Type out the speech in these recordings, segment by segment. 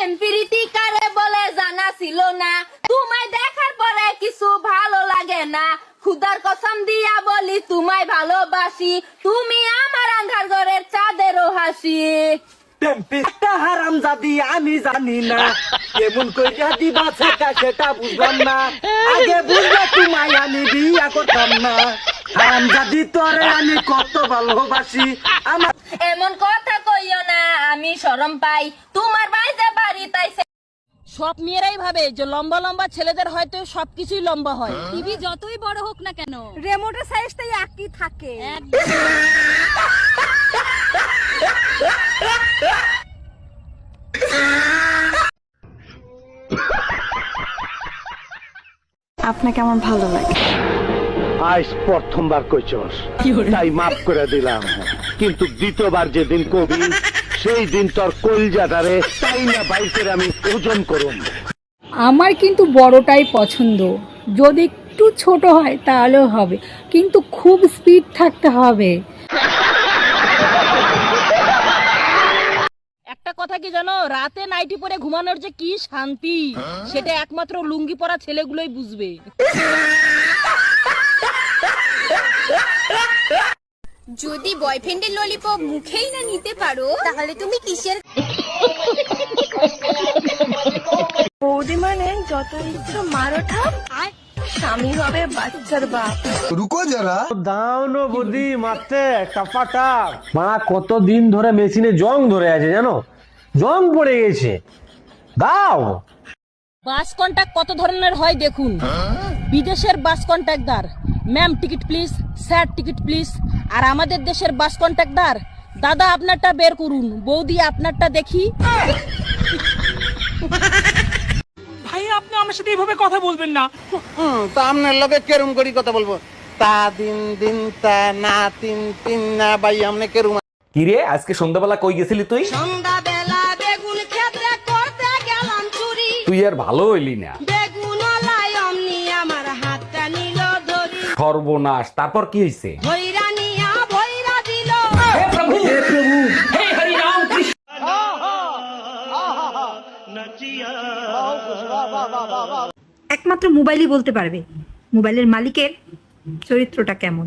প্রেম প্রীতি কারে বলে জানা ছিল না। তোমায় দেখার পরে কিছু ভালো লাগে না। খুদার কসম দিয়া বলি তোমায় ভালোবাসি। তুমি আমার আন্ধার ঘরের চাঁদেরও হাসি। হারাম জাদি আমি জানি না। কেমন কইরা দিবা সেটা সেটা বুঝলাম না। আগে বুঝলে তোমায় আমি বিয়া করতাম না। হারাম জাদি তোরে আমি কত ভালোবাসি। আমার এমন কথা কইও না আমি শরম পাই। তোমার বাড়ি তাই সব মেয়েরাই ভাবে যে লম্বা লম্বা ছেলেদের হয়তো সবকিছুই লম্বা হয়। টিভি যতই বড় হোক না কেন। রিমোটের সাইজটাই একই থাকে। আপনাকে আমার ভালো লাগে। আজ প্রথমবার কইছস। তাই মাফ করে দিলাম। কিন্তু দ্বিতীয়বার যেদিন কবি সেই দিন তোর কলজাটারে তাই না বাইকের আমি ওজন করুন আমার কিন্তু বড়টাই পছন্দ। যদি একটু ছোট হয় তাহলেও হবে কিন্তু খুব স্পিড থাকতে হবে। একটা কথা কি জানো? রাতে নাইটি পরে ঘুমানোর যে কি শান্তি? সেটা একমাত্র লুঙ্গি পরা ছেলেগুলোই বুঝবে। যদি বয়ফ্রেন্ডের ললিপপ মুখেই না নিতে পারো তাহলে তুমি কিসের বৌদি মানে যত ইচ্ছা মারো ঠাপ আর স্বামী হবে বাচ্চার বাপ। রুকো যারা। মা ধরে মেশিনে জং ধরে আছে জানো? জং পড়ে গেছে। দাও। বাস কন্টাক্ট কত ধরনের হয় দেখুন। বিদেশের bus কন্ট্রাক্টদার ma'am ticket please sir ticket please আর আমাদের দেশের বাস কন্ট্রাক্টর দাদা আপনারটা বের করুন বৌদি আপনারটা দেখি। ভাই আপনি আমার সাথে এইভাবে কথা বলবেন না। তা আপনার লগে কেরম করি কথা বলব? তা দিন দিন তা না তিন তিন না ভাই আমনে কেরম কিরে আজকে সন্ধ্যাবেলা কই গেছিলি তুই? সন্ধ্যাবেলা বেগুন ক্ষেত্রে করতে গেলাম চুরি। তুই আর ভালো হইলি না। সর্বনাশ। তারপর কি হয়েছে একমাত্র মোবাইলই বলতে পারবে মোবাইলের মালিকের চরিত্রটা কেমন।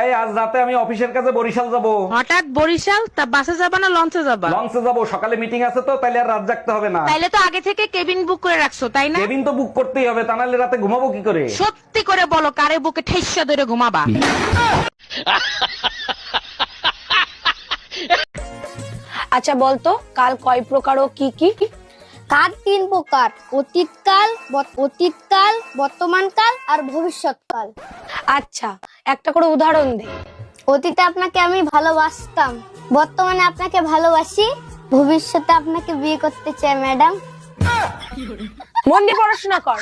এই আজ রাতে আমি অফিসের কাছে বরিশাল যাব। হঠাৎ বরিশাল? তা বাসে যাবা না লঞ্চে যাবা? লঞ্চে যাব। সকালে মিটিং আছে তো তাইলে আর রাত জাগতে হবে না। তাইলে তো আগে থেকে কেবিন বুক করে রাখছো তাই না? কেবিন তো বুক করতেই হবে তা নাহলে রাতে ঘুমাবো কি করে? সত্যি করে বলো কারে বুকে ঠেসা ধরে ঘুমাবা? আচ্ছা বলতো কাল কয় প্রকার ও কি কি? কাল তিন প্রকার অতীতকাল অতীতকাল বর্তমানকাল আর ভবিষ্যৎকাল আচ্ছা একটা করে উদাহরণ দে অতীতে আপনাকে আমি ভালোবাসতাম বর্তমানে আপনাকে ভালোবাসি ভবিষ্যতে আপনাকে বিয়ে করতে চাই ম্যাডাম মন দিয়ে পড়াশোনা কর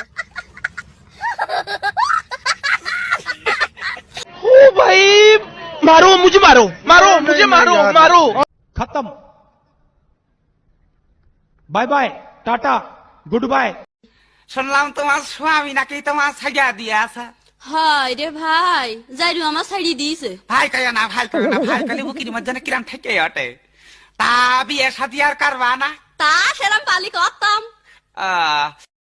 ও ভাই মারো মুঝে মারো মারো মুঝে মারো মারো খতম bye bye tata good bye শুনলাম তোমার স্বামী নাকি তোমার ছাইয়া দিয়ে আছে। হয় রে ভাই যাইরু আমার ছাড়ি দিয়েছে। ভাই কয় না ভাই কয় না ভাই কালি বুকির মধ্যে কিরাম থেকে অটে তা বিয়ে শাদি আর করবা না? তা সেরাম পালি করতাম। আহ